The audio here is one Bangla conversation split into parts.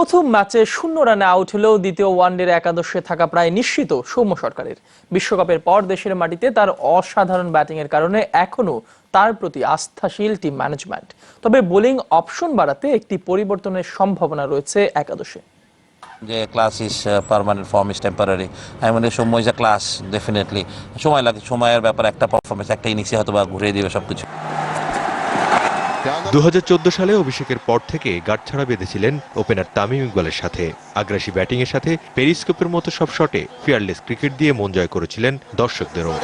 প্রথম ম্যাচে শূন্য রানে আউট হলেও দ্বিতীয় ওয়ানডের একাদশে থাকা প্রায় নিশ্চিত সৌম্য সরকারের। বিশ্বকাপের পর দেশের মাটিতে তার অসাধারণ ব্যাটিংয়ের কারণে এখনও তার প্রতি আস্থাশীল টিম ম্যানেজমেন্ট। তবে বোলিং অপশন বাড়াতে একটি পরিবর্তনের সম্ভাবনা রয়েছে একাদশে। যে class is permanent form is temporary আমি মনে সময় ইজ ক্লাস ডেফিনেটলি সময় লাগে, সময়ের ব্যাপার একটা পারফরমেন্স একটা ইনিংসে হয়তো বা ঘুরিয়ে দিবে সব কিছু দু হাজার চোদ্দ সালে অভিষেকের পর থেকে গাঁটছাড়া বেঁধেছিলেন ওপেনার তামিম ইকবালের সাথে। আগ্রাসী ব্যাটিংয়ের সাথে পেরিস্কোপের মতো সব শটে ফিয়ারলেস ক্রিকেট দিয়ে মন জয় করেছিলেন দর্শকদেরও।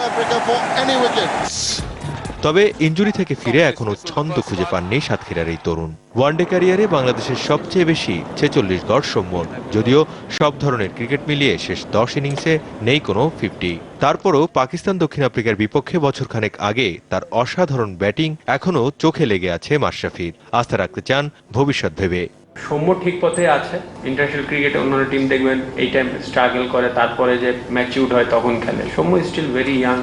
তবে ইঞ্জুরি থেকে ফিরে এখনও ছন্দ খুঁজে পাননি সাতক্ষীরার এই তরুণ। ওয়ানডে ক্যারিয়ারে বাংলাদেশের সবচেয়ে বেশি ছেচল্লিশ গড় সম্বল যদিও সব ধরনের ক্রিকেট মিলিয়ে শেষ দশ ইনিংসে নেই কোনো ফিফটি তারপরও পাকিস্তান দক্ষিণ আফ্রিকার বিপক্ষে বছরখানেক আগে তার অসাধারণ ব্যাটিং এখনও চোখে লেগে আছে মাশরাফির। আস্থা রাখতে চান ভবিষ্যৎ ভেবে। সৌম্য ঠিক পথে আছে। ইন্টারন্যাশনাল ক্রিকেটে অন্যান্য টিম দেখবেন, এই টাইম স্ট্রাগল করে, তারপরে যে ম্যাচিউড হয় তখন খেলে। সৌম্য স্টিল ভেরি ইয়াং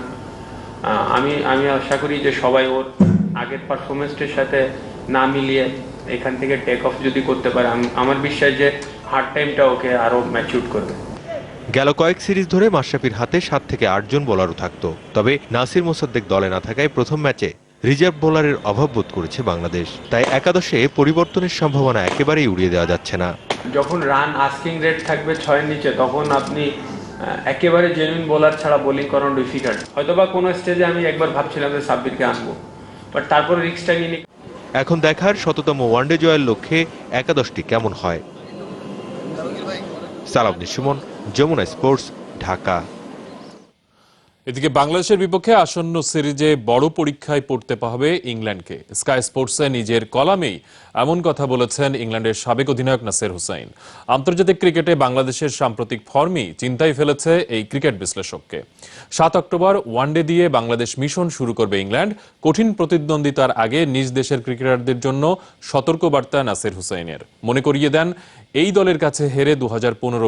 আমি আমি আশা করি যে সবাই ওর আগের পারফরমেন্সটার সাথে না মিলিয়ে এখান থেকে টেক অফ যদি করতে পারে আমি- আমার বিশ্বাস যে হার্ড টাইমটা ওকে আরও ম্যাচিউড করবে। গেল কয়েক সিরিজ ধরে মাশরাফির হাতে সাত থেকে আটজন বোলারও থাকতো। তবে নাসির মোসাদ্দেক দলে না থাকায় প্রথম ম্যাচে রিজার্ভ বোলারের অভাব বোধ করেছে বাংলাদেশ। তাই একাদশে পরিবর্তনের সম্ভাবনা একেবারেই উড়িয়ে দেওয়া যাচ্ছে না। যখন রান আস্কিং রেট থাকবে ছয়ের নিচে তখন আপনি একেবারে জেনুইন বোলার ছাড়া বোলিং করানো ডিফিকাল্ট হয়তোবা কোনো স্টেজে আমি একবার ভাবছিলাম যে সাব্বিরকে আনব। বাট তারপরে রিক্সটা নিয়ে এখন দেখার শততম ওয়ানডে জয়ের লক্ষ্যে একাদশটি কেমন হয়? সালাউদ্দিন সুমন, যমুনা স্পোর্টস ঢাকা। এদিকে বাংলাদেশের বিপক্ষে আসন্ন সিরিজে বড় পরীক্ষায় পড়তে হবে ইংল্যান্ডকে। স্কাই স্পোর্টসে নিজের কলামেই এমন কথা বলেছেন ইংল্যান্ডের সাবেক অধিনায়ক নাসের হুসাইন আন্তর্জাতিক ক্রিকেটে বাংলাদেশের সাম্প্রতিক ফর্মই চিন্তায় ফেলেছে এই ক্রিকেট বিশ্লেষককে। সাত অক্টোবর ওয়ানডে দিয়ে বাংলাদেশ মিশন শুরু করবে ইংল্যান্ড। কঠিন প্রতিদ্বন্দ্বিতার আগে নিজ দেশের ক্রিকেটারদের জন্য সতর্কবার্তা নাসের হুসাইনের মনে করিয়ে দেন এই দলের কাছে হেরে দু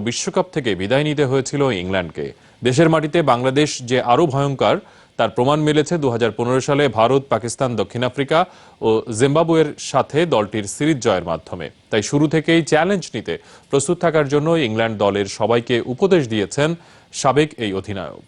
বিশ্বকাপ থেকে বিদায় নিতে হয়েছিল ইংল্যান্ডকে। দেশের মাটিতে বাংলাদেশ যে আরও ভয়ঙ্কর, তার প্রমাণ মিলেছে দু হাজার পনেরো সালে ভারত, পাকিস্তান, দক্ষিণ আফ্রিকা ও জিম্বাবুয়ের সাথে দলটির সিরিজ জয়ের মাধ্যমে। তাই শুরু থেকেই চ্যালেঞ্জ নিতে প্রস্তুত থাকার জন্য ইংল্যান্ড দলের সবাইকে উপদেশ দিয়েছেন সাবেক এই অধিনায়ক।